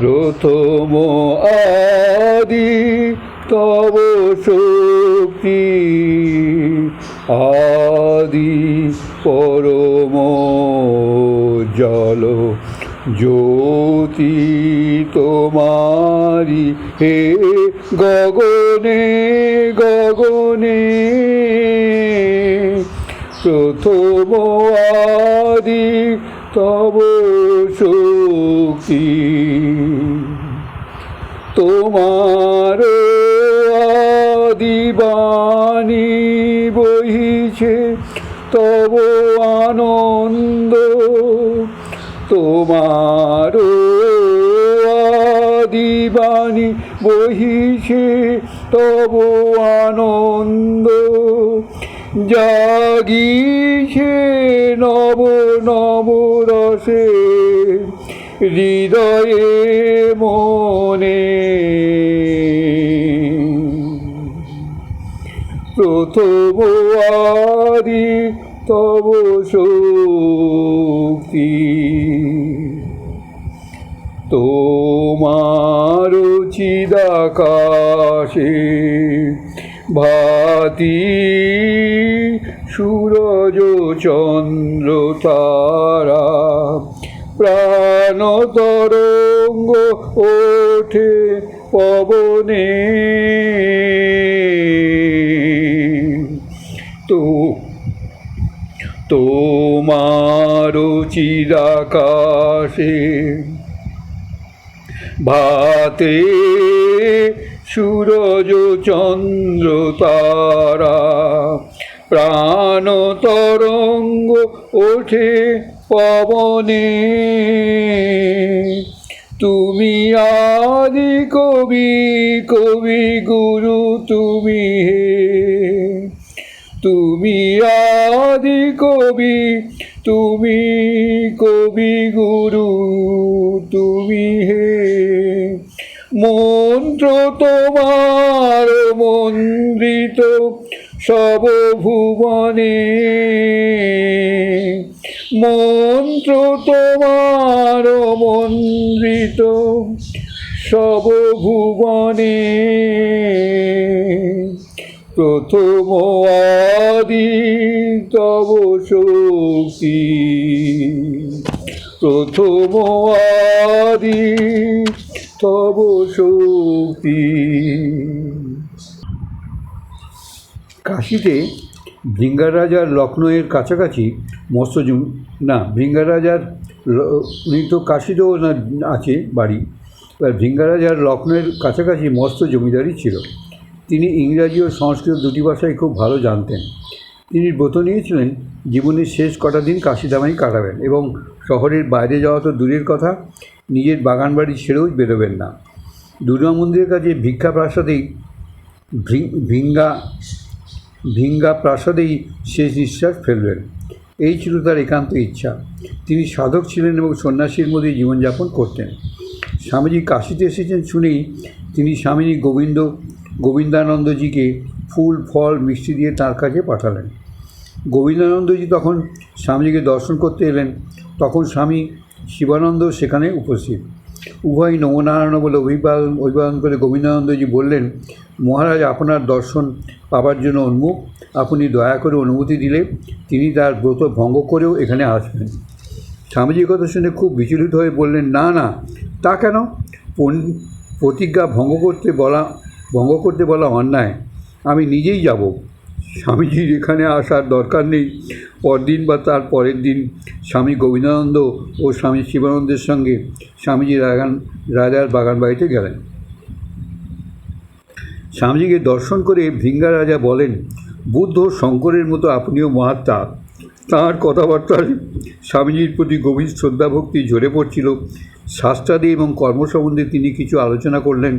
প্রথম আদি তব শক্তি। আদি পরম জল। জ্যোতি তোমারি হে গগনে গগনে। প্রথম আদি তব শক্তি তোমার আদিবাণী বহিছে তব আনন্দ। তোমার আদিবাণী বহিছে তব আনন্দ। জাগিছে নব নব রসে হৃদয়ে মনে। প্রথম আদি তব শক্তি। তোমার চিদাকাশে ভাতি সূরজ চন্দ্র তারা প্রাণ তরঙ্গ ওঠে পবনে। তো তোমার চিরাকাশে ভাতে সূরজ চন্দ্র তারা, প্রাণ তরঙ্গ ওঠে পবনে। তুমি আদি কবি কবি গুরু, তুমি হে। তুমি আদি কবি, তুমি কবি গুরু, তুমি হে। মন্ত্র তোমার মন্দিত সব ভুবনে মন্ত্র তোমার মন্দিত সব ভুবনে প্রথম আদি তব শক্তি। প্রথম আদি তব শক্তি। কাশিতে ভৃঙ্গার রাজার লক্ষ্ণৌয়ের কাছাকাছি মৎস্যজম না ভৃঙ্গার রাজার উনি তো কাশিতেও না আছে বাড়ি। এবার ভৃঙ্গার রাজার লক্ষ্ণৌয়ের কাছাকাছি মস্ত জমিদারি ছিল। তিনি ইংরাজি ও সংস্কৃত দুটি ভাষাই খুব ভালো জানতেন। তিনি ব্রত নিয়েছিলেন, জীবনের শেষ কটা দিন কাশিধামাই কাটাবেন এবং শহরের বাইরে যাওয়া তো দূরের কথা। নিজের বাগান বাড়ি ছেড়েও বেরোবেন না। দুর্গা মন্দিরের কাছে ভিক্ষা প্রাসাদেই ভিঙ্গা ভিঙ্গা প্রাসাদেই শেষ নিঃশ্বাস ফেলবেন। এই ছিল তার একান্ত ইচ্ছা। তিনি সাধক ছিলেন এবং সন্ন্যাসীর মধ্যে জীবনযাপন করতেন। স্বামীজি কাশিতে এসেছেন শুনেই তিনি স্বামীজি গোবিন্দ, গোবিন্দানন্দজিকে ফুল, ফল, মিষ্টি দিয়ে তার কাছে পাঠালেন। গোবিন্দানন্দজি তখন স্বামীজিকে দর্শন করতে এলেন। তখন স্বামী শিবানন্দ সেখানে উপস্থিত। উভয় নমনারায়ণ বলে অভিবাদন অভিবাদন করে গোবিন্দানন্দজি বললেন, মহারাজ, আপনার দর্শন পাবার জন্য উন্মুখ। আপনি দয়া করে অনুমতি দিলে তিনি তার ব্রত ভঙ্গ করেও এখানে আসবেন। স্বামীজির কথা শুনে খুব বিচলিত হয়ে বললেন, না না, তা কেন? প্রতিজ্ঞা ভঙ্গ করতে বলা, ভঙ্গ করতে বলা অন্যায়। আমি নিজেই যাব। স্বামীজির এখানে আসার দরকার নেই। পরদিন বা তার পরের দিন স্বামী গোবিন্দানন্দ ও স্বামী শিবানন্দের সঙ্গে স্বামীজি রাগান রাজার বাগান বাড়িতে গেলেন। স্বামীজিকে দর্শন করে ভৃঙ্গা রাজা বলেন, বুদ্ধ শঙ্করের মতো আপনিও মহাত্মা। তাঁর কথাবার্তায় স্বামীজির প্রতি গভীর শ্রদ্ধাভক্তি ঝরে পড়ছিল। শাস্ত্রাদি এবং কর্ম সম্বন্ধে তিনি কিছু আলোচনা করলেন।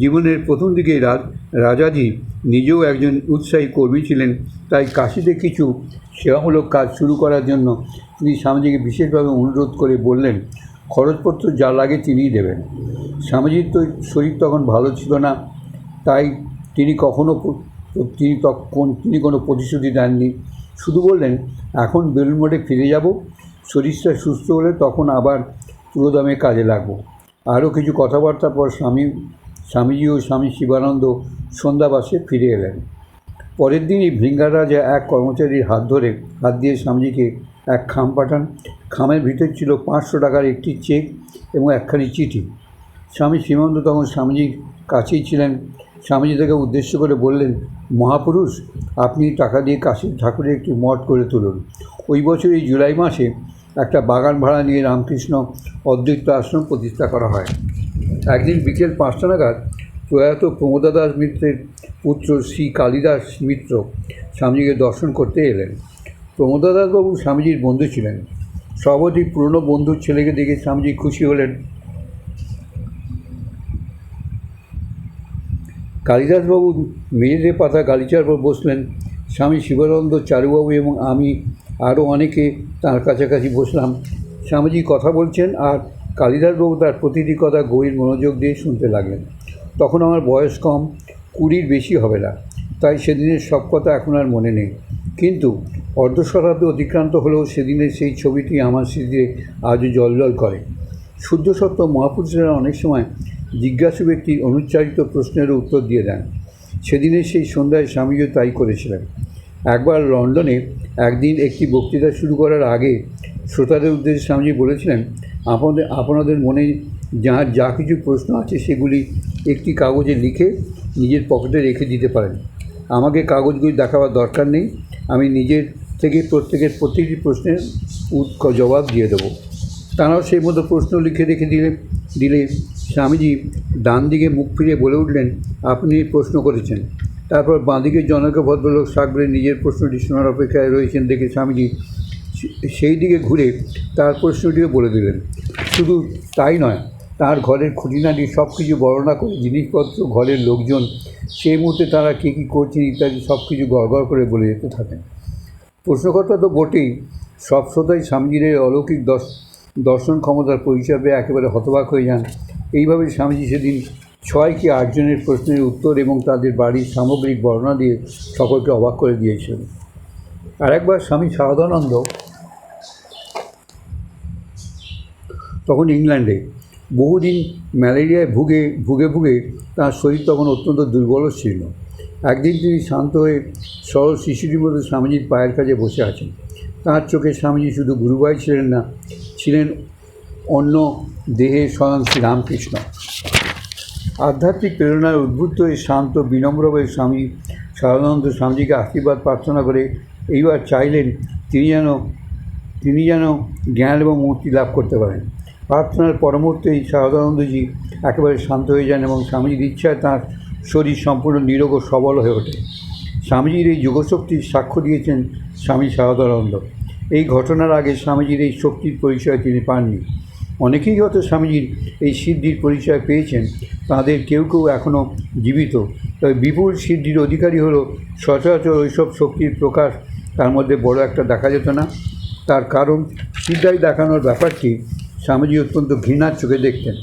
জীবনের প্রথম দিকে রাজ রাজাজি নিজেও একজন উৎসাহী কর্মী ছিলেন। তাই কাশিতে কিছু সেবামূলক কাজ শুরু করার জন্য তিনি স্বামীজিকে বিশেষভাবে অনুরোধ করে বললেন, খরচপত্র যা লাগে তিনিই দেবেন। স্বামীজির তো শরীর তখন ভালো ছিল না। তাই তিনি কখনো তিনি তখন তিনি কোনো প্রতিশ্রুতি দেননি। শুধু বললেন, এখন বেলুন মঠে ফিরে যাব, শরীরটা সুস্থ হলে তখন আবার পুরোদমে কাজে লাগবো। আরও কিছু কথাবার্তার পর স্বামী, স্বামীজি ও স্বামী শিবানন্দ সন্ধ্যাবাসে ফিরে এলেন। পরের দিনই ভৃঙ্গার রাজা এক কর্মচারীর হাত ধরে, হাত দিয়ে স্বামীজিকে এক খাম পাঠান। খামের ভিতর ছিল পাঁচশো টাকার একটি চেক এবং একখানি চিঠি। স্বামী সীমান্ত তখন স্বামীজির কাছেই ছিলেন। স্বামীজি তাকে উদ্দেশ্য করে বললেন, মহাপুরুষ, আপনি টাকা দিয়ে কাশীর ঠাকুরের একটি মঠ করে তুলুন। ওই বছরই জুলাই মাসে একটা বাগান ভাড়া নিয়ে রামকৃষ্ণ অদ্বৈত আশ্রম প্রতিষ্ঠা করা হয়। একদিন বিকেল পাঁচটা নাগাদ প্রয়াত প্রমোদা দাস মিত্রের পুত্র শ্রী কালিদাস মিত্র স্বামীজিকে দর্শন করতে এলেন। প্রমোদা দাসবাবু স্বামীজির বন্ধু ছিলেন। সর্বধিক পুরনো বন্ধুর ছেলেকে দেখে স্বামীজি খুশি হলেন। কালিদাসবাবু মেয়েদে পাতা গালিচার পর বসলেন। স্বামী শিবানন্দ, চারুবাবু এবং আমি আরও অনেকে তার কাছাকাছি বসলাম। স্বামীজি কথা বলছেন আর কালিদাসবাবু তার প্রতিটি কথা গভীর মনোযোগ দিয়ে শুনতে লাগলেন। তখন আমার বয়স কম, কুড়ির বেশি হবে না, তাই সেদিনের সব কথা এখন আর মনে নেই। কিন্তু অর্ধ শতাব্দী অতিক্রান্ত হলেও সেদিনের সেই ছবিটি আমার স্মৃতিতে আজও জলজল করে। শুদ্ধ সত্য মহাপুরুষেরা অনেক সময় জিজ্ঞাসু ব্যক্তির অনুচ্চারিত প্রশ্নের উত্তর দিয়ে দেন। সেদিনের সেই সন্ধ্যায় স্বামীজিও তাই করেছিলেন। একবার লন্ডনে একদিন একটি বক্তৃতা শুরু করার আগে শ্রোতাদের উদ্দেশ্যে স্বামীজি বলেছিলেন, আপনাদের আপনাদের মনে যার যা কিছু প্রশ্ন আছে সেগুলি একটি কাগজে লিখে নিজের পকেটে রেখে দিতে পারেন। আমাকে কাগজগুলি দেখাবার দরকার নেই। আমি নিজের থেকে প্রত্যেকের প্রত্যেকটি প্রশ্নের জবাব দিয়ে দেবো। তারাও সেই মতো প্রশ্ন লিখে, রেখে দিলে দিলে স্বামীজি ডান দিকে মুখ ফিরিয়ে বলে উঠলেন, আপনি প্রশ্ন করেছেন। তারপর বাঁদিকে জনক ভদ্রলোক সাগরে নিজের প্রশ্নটি শোনার অপেক্ষায় রয়েছেন দেখে স্বামীজি সেই দিকে ঘুরে তার প্রশ্নটিও বলে দিলেন। শুধু তাই নয়, তার ঘরের খুঁটিনাটি সব কিছু বর্ণনা করে জিনিসপত্র, ঘরের লোকজন সেই মুহূর্তে তারা কী কী করছেন ইত্যাদি সব কিছু গড়গড় করে বলে যেতে থাকেন। প্রশ্নকর্তা তো বটেই, সব শ্রোতাই স্বামীজির অলৌকিক দর্শ, দর্শন ক্ষমতার পরিচয় পেয়ে একেবারে হতবাক হয়ে যান। এইভাবে স্বামীজি সেদিন ছয় কি আটজনের প্রশ্নের উত্তর এবং তাদের বাড়ির সামগ্রিক বর্ণনা দিয়ে সকলকে অবাক করে দিয়েছিলেন আরেকবার স্বামী শারদানন্দ তখন ইংল্যান্ডে বহুদিন ম্যালেরিয়ায় ভুগে ভুগে ভুগে তার শরীর তখন অত্যন্ত দুর্বল ছিল। একদিন তিনি শান্ত হয়ে সরল শিশুটির মধ্যে স্বামীজির পায়ের কাছে বসে আছেন। তাঁর চোখে স্বামীজি শুধু গুরুভাই ছিলেন না, ছিলেন অন্য দেহে স্বয়ং শ্রীরামকৃষ্ণ। আধ্যাত্মিক প্রেরণায় উদ্বুদ্ধ হয়ে শান্ত, বিনম্রভাবে স্বামী সারদানন্দ স্বামীজিকে আশীর্বাদ প্রার্থনা করে এইবার চাইলেন তিনি যেন তিনি যেন জ্ঞান এবং মুক্তি লাভ করতে পারেন। প্রার্থনার পরমুহূর্তেই সারদানন্দজি একেবারে শান্ত হয়ে যান এবং স্বামীজির ইচ্ছায় তাঁর শরীর সম্পূর্ণ নিরোগ ও সবল হয়ে ওঠে। স্বামীজির এই যোগশক্তির সাক্ষ্য দিয়েছেন স্বামী শারদানন্দ এই ঘটনার আগে স্বামীজির এই শক্তির পরিচয় তিনি পাননি। অনেকেই হয়তো স্বামীজির এই সিদ্ধির পরিচয় পেয়েছেন, তাদের কেউ কেউ এখনও জীবিত। তবে বিপুল সিদ্ধির অধিকারী হল সচরাচর ওইসব শক্তির প্রকাশ, তার মধ্যে বড় একটা দেখা যেত না। তার কারণ, সিদ্ধাই দেখানোর ব্যাপারটি স্বামীজি অত্যন্ত ঘৃণার চোখে দেখতেন।